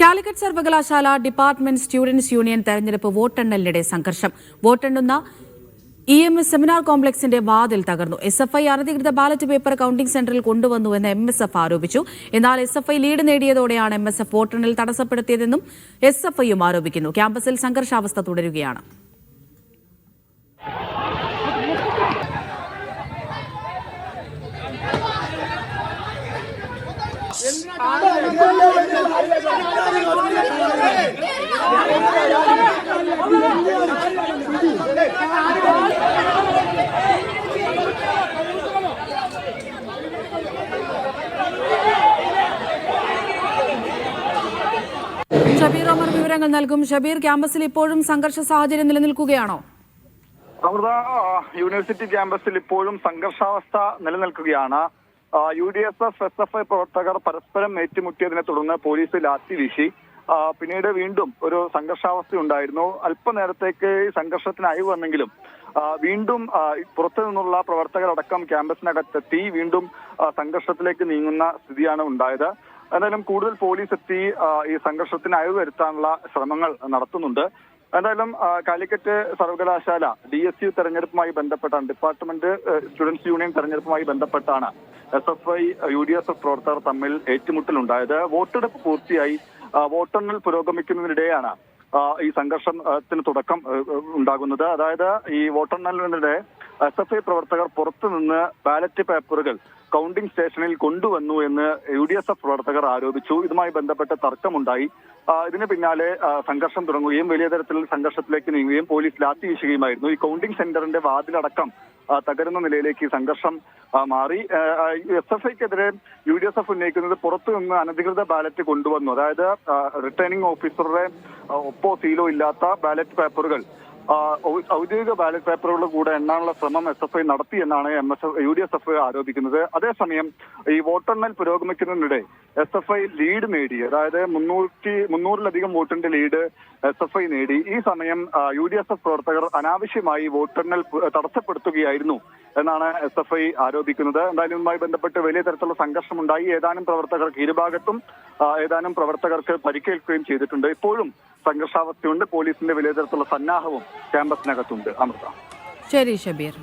കാലിക്കറ്റ് സർവകലാശാല department students union തെരഞ്ഞെടുപ്പ് വോട്ടെണ്ണലിനിടെ സംഘർഷം. വോട്ടെണ്ണുന്ന ഇ എം എസ് സെമിനാർ കോംപ്ലക്സിന്റെ വാതിൽ തകർന്നു. എസ് എഫ് ഐ അനധികൃത ബാലറ്റ് പേപ്പർ കൌണ്ടിംഗ് സെന്ററിൽ കൊണ്ടുവന്നുവെന്ന് എം എസ് എഫ് ആരോപിച്ചു. എന്നാൽ എസ് എഫ് ഐ ലീഡ് നേടിയതോടെയാണ് എം എസ് എഫ് വോട്ടെണ്ണൽ തടസ്സപ്പെടുത്തിയതെന്നും എസ് എഫ് ഐയും ആരോപിക്കുന്നു. ക്യാമ്പസിൽ സംഘർഷാവസ്ഥ തുടരുകയാണ്. ഷബീർ അമർ വിവരങ്ങൾ നൽകും. ഷബീർ ക്യാമ്പസിൽ ഇപ്പോഴും സംഘർഷ സാഹചര്യം നിലനിൽക്കുകയാണോ? അമൃത യൂണിവേഴ്സിറ്റി ക്യാമ്പസിൽ ഇപ്പോഴും സംഘർഷാവസ്ഥ നിലനിൽക്കുകയാണ്. U D S F S F I പ്രവർത്തകർ പരസ്പരം ഏറ്റുമുട്ടിയതിനെ തുടർന്ന് പോലീസ് ലാത്തി വീശി. പിന്നീട് വീണ്ടും ഒരു സംഘർഷാവസ്ഥ ഉണ്ടായിരുന്നു. അല്പനേരത്തേക്ക് സംഘർഷത്തിന് അയവ് വന്നെങ്കിലും വീണ്ടും പുറത്തു നിന്നുള്ള പ്രവർത്തകരടക്കം ക്യാമ്പസിനകത്തെത്തി വീണ്ടും സംഘർഷത്തിലേക്ക് നീങ്ങുന്ന സ്ഥിതിയാണ് ഉണ്ടായത്. എന്തായാലും കൂടുതൽ പോലീസ് എത്തി ഈ സംഘർഷത്തിന് അയവ് വരുത്താനുള്ള ശ്രമങ്ങൾ നടത്തുന്നുണ്ട്. എന്തായാലും കാലിക്കറ്റ് സർവകലാശാല ഡി എസ് യു തെരഞ്ഞെടുപ്പുമായി ബന്ധപ്പെട്ടാണ് ഡിപ്പാർട്ട്മെന്റ് സ്റ്റുഡൻസ് യൂണിയൻ തെരഞ്ഞെടുപ്പുമായി ബന്ധപ്പെട്ടാണ് S F I U D S F പ്രവർത്തകർ തമ്മിൽ ഏറ്റുമുട്ടലുണ്ടായത്. വോട്ടെടുപ്പ് പൂർത്തിയായി വോട്ടെണ്ണൽ പുരോഗമിക്കുന്നതിനിടെയാണ് ഈ സംഘർഷത്തിന് തുടക്കം ഉണ്ടാകുന്നത്. അതായത് ഈ വോട്ടെണ്ണലിനിടെ എസ് എഫ് ഐ പ്രവർത്തകർ പുറത്തുനിന്ന് ബാലറ്റ് പേപ്പറുകൾ കൗണ്ടിംഗ് സ്റ്റേഷനിൽ കൊണ്ടുവന്നു എന്ന് യു ഡി എസ് എഫ് പ്രവർത്തകർ ആരോപിച്ചു. ഇതുമായി ബന്ധപ്പെട്ട് തർക്കമുണ്ടായി. ഇതിന് പിന്നാലെ സംഘർഷം തുടങ്ങുകയും വലിയ തരത്തിൽ സംഘർഷത്തിലേക്ക് നീങ്ങുകയും പോലീസ് ലാത്തി വീശുകയുമായിരുന്നു. ഈ കൗണ്ടിംഗ് സെന്ററിന്റെ വാതിലടക്കം തകരുന്ന നിലയിലേക്ക് സംഘർഷം മാറി. എസ് എഫ് ഐക്കെതിരെ യു ഡി എസ് എഫ് ഉന്നയിക്കുന്നത് പുറത്തു നിന്ന് അനധികൃത ബാലറ്റ് കൊണ്ടുവന്നു. അതായത് റിട്ടേണിംഗ് ഓഫീസറുടെ ഒപ്പോ സീലോ ഇല്ലാത്ത ബാലറ്റ് പേപ്പറുകൾ ഔദ്യോഗിക ബാലറ്റ് പേപ്പറുകളുടെ കൂടെ എണ്ണാനുള്ള ശ്രമം എസ് എഫ് ഐ നടത്തി എന്നാണ് M S U D S F ആരോപിക്കുന്നത്. അതേസമയം ഈ വോട്ടെണ്ണൽ പുരോഗമിക്കുന്നതിനിടെ എസ് എഫ് ഐ ലീഡ് നേടി. അതായത് മുന്നൂറ്റി മുന്നൂറിലധികം വോട്ടിന്റെ ലീഡ് എസ് എഫ് ഐ നേടി. ഈ സമയം യു ഡി എസ് എഫ് പ്രവർത്തകർ അനാവശ്യമായി വോട്ടെണ്ണൽ തടസ്സപ്പെടുത്തുകയായിരുന്നു എന്നാണ് എസ് എഫ് ഐ ആരോപിക്കുന്നത്. എന്തായാലും ഇതുമായി ബന്ധപ്പെട്ട് വലിയ തരത്തിലുള്ള സംഘർഷമുണ്ടായി. ഏതാനും പ്രവർത്തകർക്ക് ഇരുഭാഗത്തും ഏതാനും പ്രവർത്തകർക്ക് പരിക്കേൽക്കുകയും ചെയ്തിട്ടുണ്ട്. ഇപ്പോഴും സംഘർഷാവസ്ഥയുണ്ട്. പോലീസിന്റെ വലിയ തരത്തിലുള്ള സന്നാഹവും ക്യാമ്പസിനകത്തുണ്ട്. അമൃത. ശരി ഷബീർ.